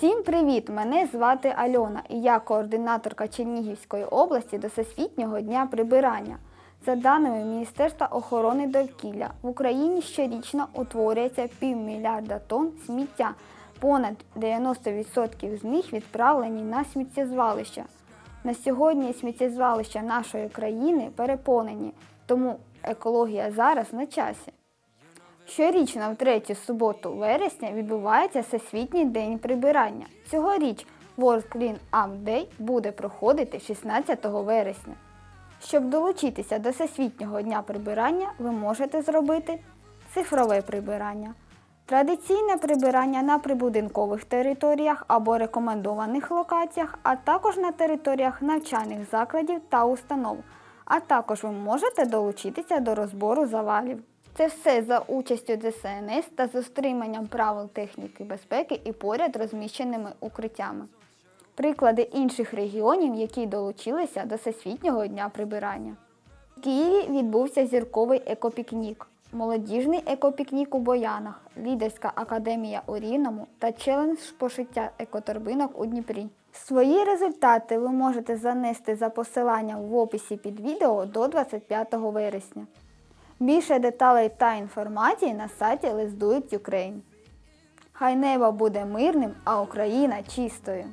Всім привіт! Мене звати Альона і я координаторка Чернігівської області до Всесвітнього дня прибирання. За даними Міністерства охорони довкілля, в Україні щорічно утворюється півмільярда тонн сміття. Понад 90% з них відправлені на сміттєзвалища. На сьогодні сміттєзвалища нашої країни переповнені, тому екологія зараз на часі. Щорічно в третю суботу вересня відбувається Всесвітній день прибирання. Цьогоріч World Clean Up Day буде проходити 16 вересня. Щоб долучитися до Всесвітнього дня прибирання, ви можете зробити цифрове прибирання, традиційне прибирання на прибудинкових територіях або рекомендованих локаціях, а також на територіях навчальних закладів та установ. А також ви можете долучитися до розбору завалів. Це все за участю ДСНС та з дотриманням правил техніки безпеки і поряд розміщеними укриттями. Приклади інших регіонів, які долучилися до Всесвітнього дня прибирання. В Києві відбувся зірковий екопікнік, молодіжний екопікнік у Боянах, лідерська академія у Рівному та челендж пошиття екоторбинок у Дніпрі. Свої результати ви можете занести за посиланням в описі під відео до 25 вересня. Більше деталей та інформації на сайті Let's Do It Ukraine. Хай небо буде мирним, а Україна чистою.